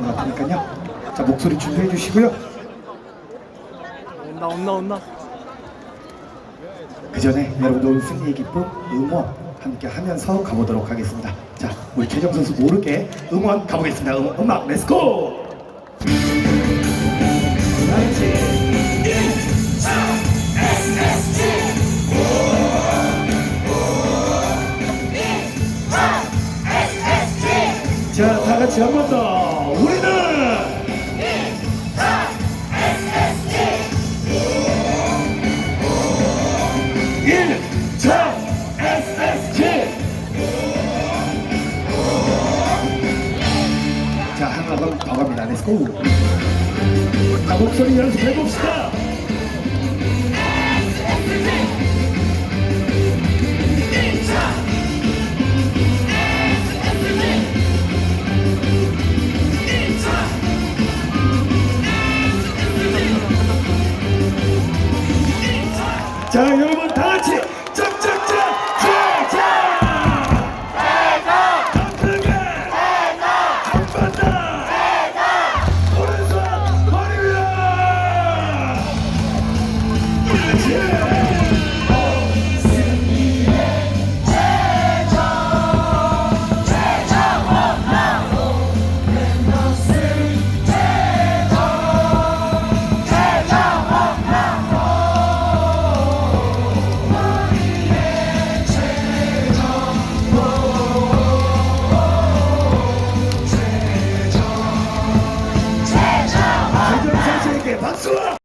나가는 것 같으니까요. 자 목소리 준비해 주시고요. 온다 온다 온다 그 전에 여러분들 승리의 기쁨 응원 함께 하면서 가보도록 하겠습니다. 자 우리 최정 선수 모르게 응원 가보겠습니다. 응원 음악 렛츠고! 자, 다 같이 한 번 더. 우리는 일차 SSG. 자, 하나 더, 더 갑니다. 렛츠고. 자, 목소리 연습해 봅시다. 자, 여러분 다 같이 つは